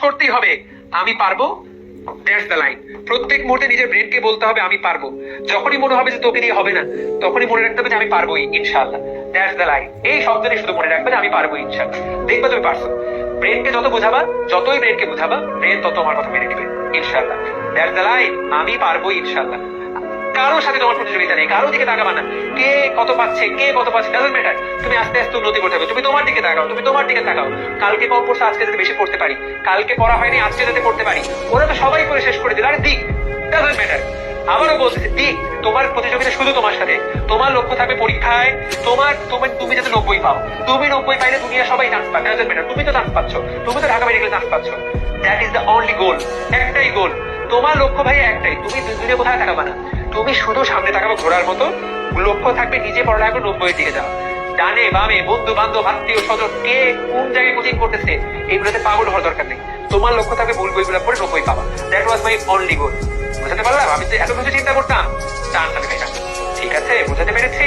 করতেই হবে। আমি পারব? দ্যাটস দ্য লাইন প্রত্যেক মুহূর্তে নিজের ব্রেনকে বলতে হবে, আমি পারব। যখনই মনে হবে যে তোকে দিয়ে হবে না, তখনই মনে রাখতে হবে যে আমি পারবোই, ইনশাআল্লাহ। দ্যাটস দ্য লাইন এই শব্দটি শুধু মনে রাখবে যে আমি পারব, ইনশাআল্লাহ। দেখবে তুমি পারছ। ব্রেনকে যত বোঝাবা, যতই ব্রেনকে বোঝাবা ব্রেন তত আমার কথা মেনে নেবে, ইনশাআল্লাহ। দ্যাটস দ্য লাইন আমি পারব ইনশাআল্লাহ। কারোর সাথে তোমার প্রতিযোগিতা নেই, কারোর দিকে তাকাবা না। কে কত পাচ্ছে, কে কত পাচ্ছে ডাজন্ট ম্যাটার তুমি আস্তে আস্তে উন্নতি করতে হবে। তোমার দিকে তাকাও, তুমি তোমার দিকে তাকাও। কালকে কম পড়ছো আজকে যাতে বেশি পড়তে পারি। কালকে পড়া হয়নি, আজকে যাতে পড়তে পারি। ওরা তো সবাই করে শেষ করে দিল। আরে দিক ডাজন্ট ম্যাটার আবারও বলতেছি, দিক, তোমার প্রতিযোগিতা শুধু তোমার সাথে। তোমার লক্ষ্য থাকবে পরীক্ষায়। তোমার তোমার তুমি যাতে নব্বই পাও। তুমি নব্বই পাইলে দুনিয়া সবাই চান্স পাবে। ডাজন্ট ম্যাটার তুমি তো চান্স পাচ্ছ। তুমি তো ঢাকা মেডিকেল চান্স পাচ্ছ। That is the only goal একটাই গোল তোমার লক্ষ্য ভাই একটাই। তুমি দুনিয়া কোথায় তাকাবা না। তুমি শুধু সামনে তাকাবো ঘোরার মতো। লক্ষ্য থাকবে নিজে পড়ালেখা নব্বই দিকে যাওয়া ডানে বামে বন্ধু বান্ধব আত্মীয় স্বজন, কে কোন জায়গায় কোচিং করতেছে এইগুলোতে পাগল হওয়ার দরকার নেই। তোমার লক্ষ্য থাকবে ভুল বইগুলো পড়ে নব্বই পাবা দ্যাট ওয়াজ মাই অনলি গোল বুঝাতে পারলাম? আমি তো এত কিছু চিন্তা করতাম। টান ঠিক আছে? বুঝাতে পেরেছি?